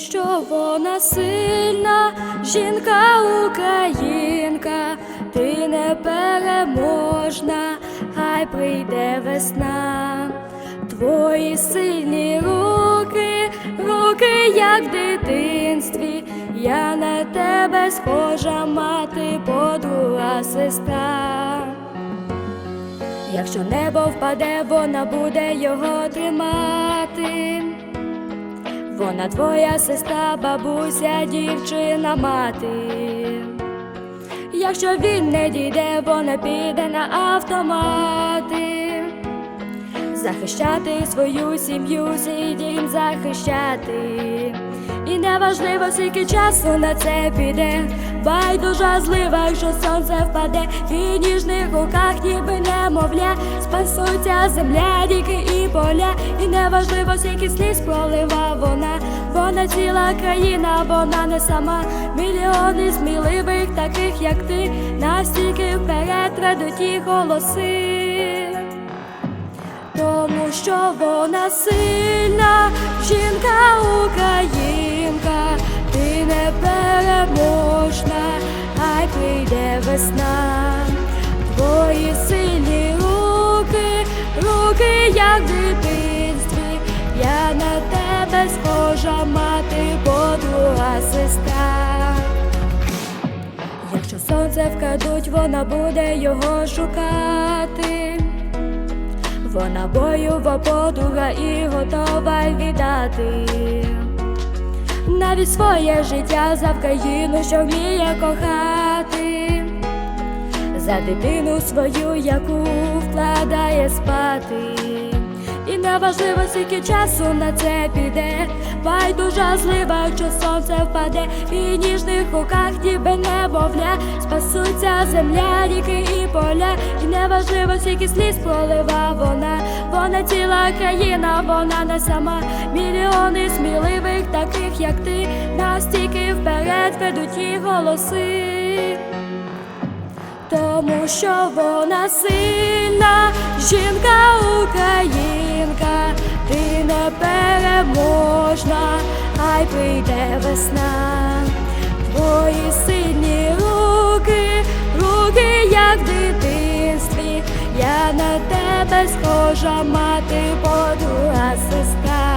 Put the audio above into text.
що вона сильна, жінка українка, ти непереможна, хай прийде весна, твої сильні руки, руки, як в дитинстві. Я на тебе схожа мати, подруга, сестра. Якщо небо впаде, вона буде його тримати. Вона твоя сестра, бабуся, дівчина, мати. Якщо він не дійде, вона піде на автомати. Захищати свою сім'ю, свій дім захищати. І неважливо, скільки часу на це піде. Байдужа злива, якщо сонце впаде, її ніжних руках, ніби немовля, спасуться земля, ріки і поля. І неважливо, скільки сліз пролива вона, вона ціла країна, вона не сама. Мільйони сміливих, таких як ти, настільки вперед ведуть їх голоси тому що вона сильна, жінка українка, ти непереможна, хай прийде весна, твої сильні руки, руки, як в сонце вкрадуть, вона буде його шукати. Вона бойова подруга і готова віддати навіть своє життя за Вкраїну, що вміє кохати, за дитину свою, яку вкладає спати. І неважливо, скільки часу на це піде, байдужа злива, якщо сонце впаде, в ніжних руках ніби немовля, спасуться земля, ріки і поля, і неважливо, скільки сліз пролива вона, вона ціла країна, вона не сама, мільйони сміливих, таких як ти, настільки вперед ведуть її голоси тому що вона сильна, жінка українка, ти непереможна, хай прийде весна, твої сильні руки, руки, як в дитинстві, я на тебе схожа мати, подруга, сестра.